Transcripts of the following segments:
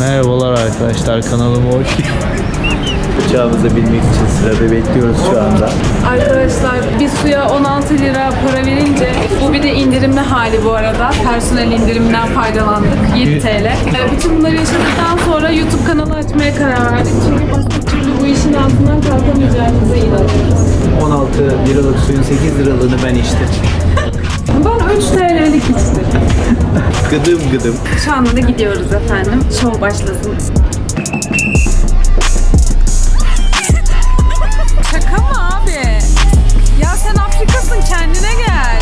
Merhabalar arkadaşlar kanalıma hoş geldiniz. Uçağımıza binmek için sırada bekliyoruz şu anda. Arkadaşlar bir suya 16 lira para verince bu bir de indirimli hali bu arada. Personel indiriminden faydalandık. 7 TL. Ee, Bütün bunları yaşadıktan sonra YouTube kanalı açmaya karar verdik. Çünkü başka türlü bu işin altından kalkamayacağımıza inanıyoruz. 16 liralık suyun 8 liralığını ben içtim. Ben 3 TL'lik içtim. Gıdım gıdım. Şu anda da gidiyoruz efendim. Show başlasın. Şaka mı abi? Ya sen Afrika'sın kendine gel.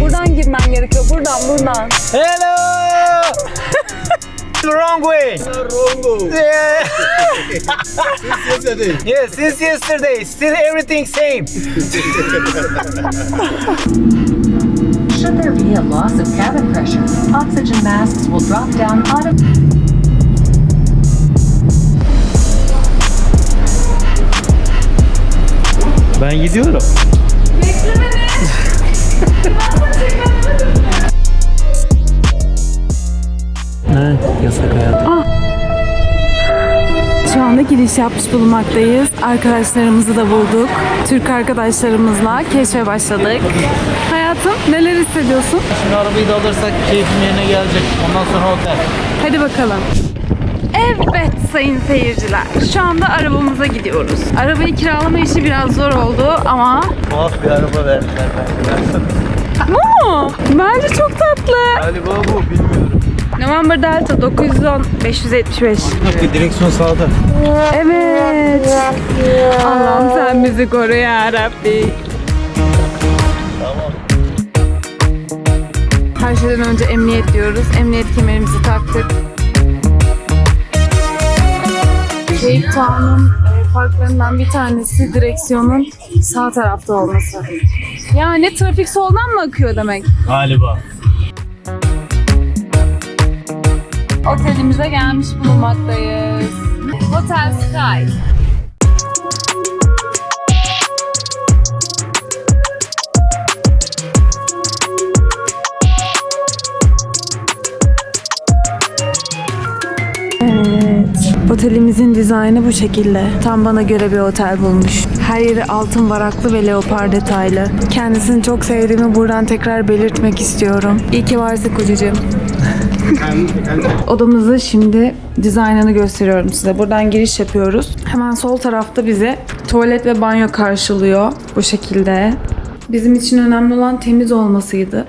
Buradan girmen gerekiyor. Buradan buradan. Hello! The wrong way. Wrong Yeah. Yesterday. Yes, since yesterday, still everything same. Should there be a loss of cabin pressure, oxygen masks will drop down automatically. Ben gidiyorum. Evet, yasak hayatım. Şu anda giriş yapmış bulunmaktayız. Arkadaşlarımızı da bulduk. Türk arkadaşlarımızla keşfe başladık. Hayatım neler hissediyorsun? Şimdi arabayı da alırsak keyfim yerine gelecek. Ondan sonra otel. Hadi bakalım. Evet sayın seyirciler. Şu anda arabamıza gidiyoruz. Arabayı kiralama işi biraz zor oldu ama Tuhaf bir araba verdiler bence. bu mu? Bence çok tatlı. Galiba bu, bilmiyorum. November Delta 910 575. Bakın direksiyon sağda. Evet. Allah'ım sen bizi koru ya Rabbi. Tamam. Her şeyden önce emniyet diyoruz. Emniyet kemerimizi taktık. Cape Town'un e, farklarından bir tanesi direksiyonun sağ tarafta olması. Yani trafik soldan mı akıyor demek? Galiba. Otelimize gelmiş bulunmaktayız. Hotel Sky. Evet. Otelimizin dizaynı bu şekilde. Tam bana göre bir otel bulmuş. Her yeri altın varaklı ve leopar detaylı. Kendisini çok sevdiğimi buradan tekrar belirtmek istiyorum. İyi ki varsın kocacığım. Odamızı şimdi dizaynını gösteriyorum size. Buradan giriş yapıyoruz. Hemen sol tarafta bize tuvalet ve banyo karşılıyor bu şekilde. Bizim için önemli olan temiz olmasıydı.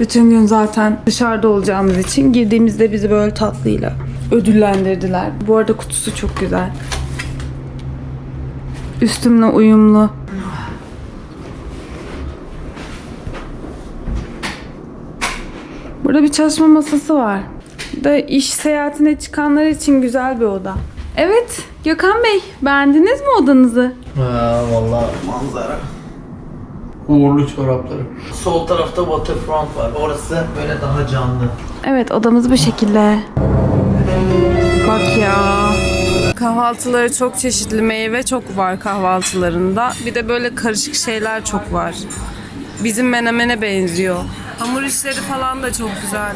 Bütün gün zaten dışarıda olacağımız için girdiğimizde bizi böyle tatlıyla ödüllendirdiler. Bu arada kutusu çok güzel. Üstümle uyumlu. Burada bir çalışma masası var. Da iş seyahatine çıkanlar için güzel bir oda. Evet, Gökhan Bey, beğendiniz mi odanızı? Ha, vallahi manzara. Uğurlu çorapları. Sol tarafta waterfront var. Orası böyle daha canlı. Evet, odamız bu şekilde. Bak ya. Kahvaltıları çok çeşitli, meyve çok var kahvaltılarında. Bir de böyle karışık şeyler çok var. Bizim menemene benziyor. Hamur işleri falan da çok güzel.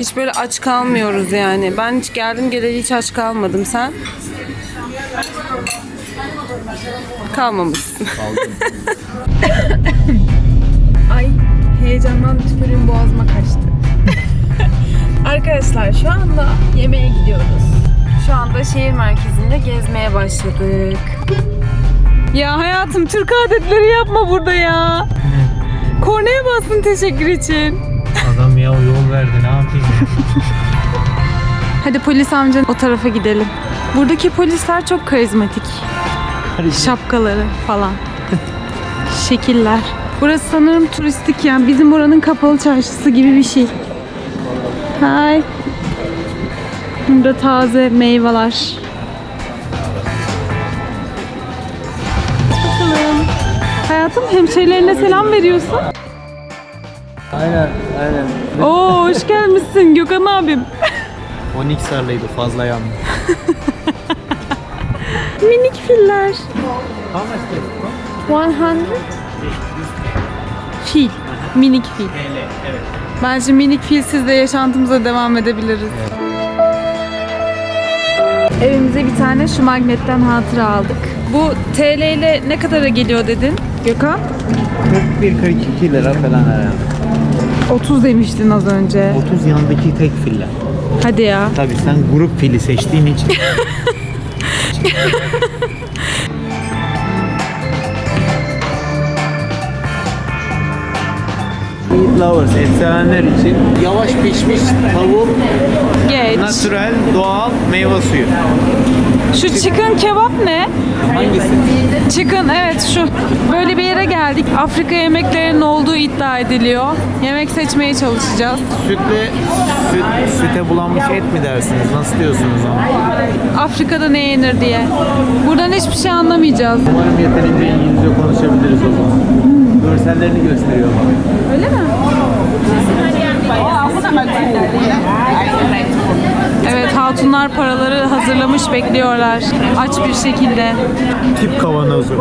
Hiç böyle aç kalmıyoruz yani. Ben hiç geldim geleli hiç aç kalmadım. Sen? Kalmamışsın. Ay heyecandan tükürüğüm boğazıma kaçtı. Arkadaşlar şu anda yemeğe gidiyoruz. Şu anda şehir merkezinde gezmeye başladık. Ya hayatım Türk adetleri yapma burada ya. Kornaya bastın teşekkür için. Adam ya yol verdi ne yapayım? Hadi polis amca o tarafa gidelim. Buradaki polisler çok karizmatik. Şapkaları falan. Şekiller. Burası sanırım turistik yani bizim buranın kapalı çarşısı gibi bir şey. Hay. Burada taze meyveler. Hayatım hemşehrilerine selam veriyorsun. aynen aynen. Oo hoş gelmişsin Gökhan abim. O Niksar'lıydı fazla yandı. Minik filler. 100 Fil. Minik fil. Bence minik filsiz de yaşantımıza devam edebiliriz. Evimize bir tane şu magnetten hatıra aldık. Bu TL ile ne kadara geliyor dedin Gökhan? 41-42 lira falan herhalde. 30 demiştin az önce. 30 yandaki tek filler. Hadi ya. Tabii sen grup fili seçtiğin için. Meat lovers, et sevenler için yavaş pişmiş tavuk, Geç. natürel, doğal meyve suyu. Şu chicken kebap ne? Hangisi? Chicken evet şu. Böyle bir yere geldik. Afrika yemeklerinin olduğu iddia ediliyor. Yemek seçmeye çalışacağız. Sütle, süt, süte bulanmış et mi dersiniz? Nasıl diyorsunuz onu? Afrika'da ne yenir diye. Buradan hiçbir şey anlamayacağız. Umarım yeterince İngilizce konuşabiliriz o zaman. Görsellerini gösteriyor bana. Öyle mi? Evet hatunlar paraları hazırlamış bekliyorlar. Aç bir şekilde. Tip kavanozu.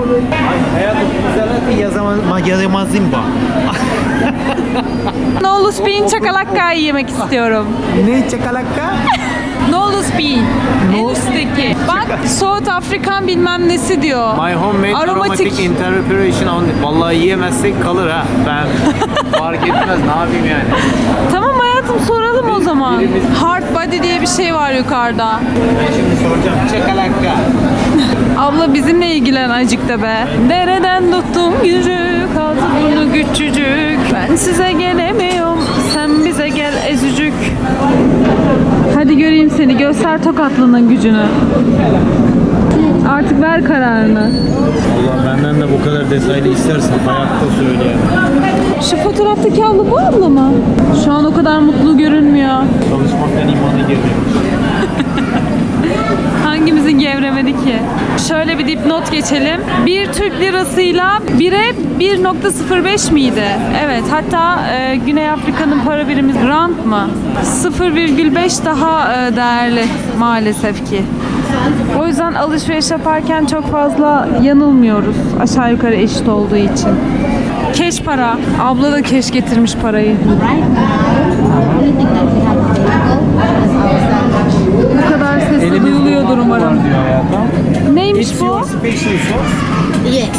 Hayatım güzel yazamaz, yazamazimba. Nolu spin çakalakkayı yemek istiyorum. Ne çakalakka? Spin. En üstteki. Bak South Afrikan bilmem nesi diyor. My homemade aromatic, interpretation on... Vallahi yiyemezsek kalır ha. Ben fark etmez ne yapayım yani. Tamam hayatım soralım o zaman. birimiz- Hard body diye bir şey var yukarıda. Ben şimdi soracağım. Çakalakka. Abla bizimle ilgilen acık da be. Nereden tuttum gücü kaldı bunu küçücük. Ben size gelemiyorum sen bize gel ezücük. Hadi göreyim seni göster tokatlının gücünü. Artık ver kararını. Allah benden de bu kadar detaylı istersen hayatta söyle. Şu fotoğraftaki abla bu abla mı? Şu an o kadar mutlu görünmüyor. Çalışmaktan imanı girmemiş. Hangimizin gevremedi ki? Şöyle bir dipnot geçelim. Bir Türk lirasıyla 1'e 1.05 miydi? Evet. Hatta e, Güney Afrika'nın para birimi rand mı? 0,5 daha e, değerli maalesef ki. O yüzden alışveriş yaparken çok fazla yanılmıyoruz. Aşağı yukarı eşit olduğu için. Keş para. Abla da keş getirmiş parayı. Bu kadar sesli duyuluyordur umarım. Neymiş It's bu? Yes.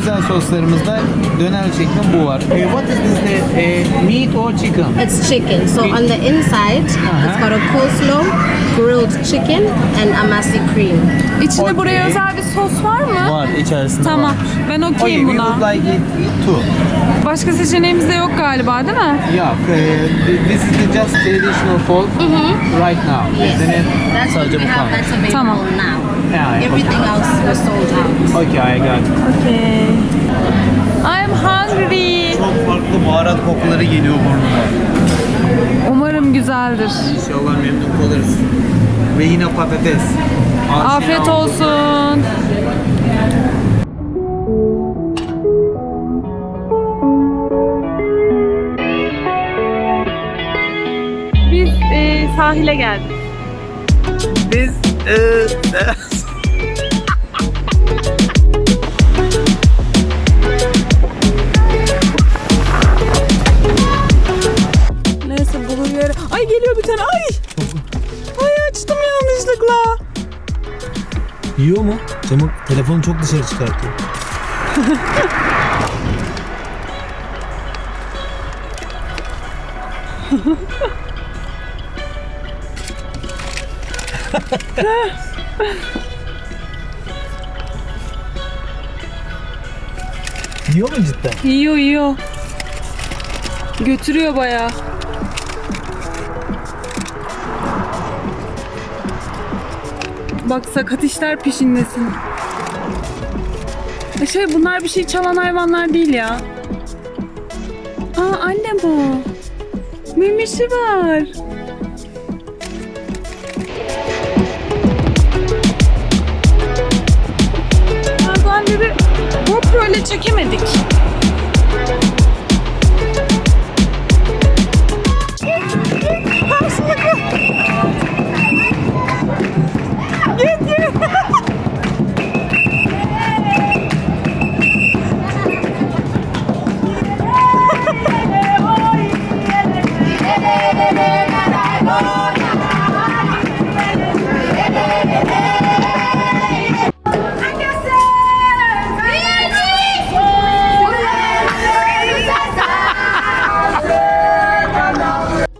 Özel soslarımızda döner şeklinde bu var. Eh, what is this? The, eh, meat or chicken? It's chicken. So on the inside, it's got a coleslaw, grilled chicken, and amasi cream. İçinde buraya özel bir sos var mı? Var içerisinde Tamam. varmış. Ben Okay, okeyim we buna. would like it too. Başka seçeneğimiz de yok galiba değil mi? Yeah, eh, this is the just traditional food right now. Yes. Isn't it? That's what Sadece we bu have kaldı. that's available Tamam. now. Yeah, okay. Everything else was sold out. Okay, I got it. Okay. I'm hungry. Çok farklı baharat kokuları geliyor burnuma. Umarım güzeldir. İnşallah memnun kalırız. Ve yine patates. Aşina Afiyet olsun. Biz e, sahile geldik. Biz e, Yiyor mu? Camı, telefonu çok dışarı çıkartıyor. Yiyor mu cidden? Yiyor yiyor. Götürüyor bayağı. Bak sakat işler peşindesin. E Şey bunlar bir şey çalan hayvanlar değil ya. Aa anne bu. Memişi var. Bazen bir GoPro ile çekemedik.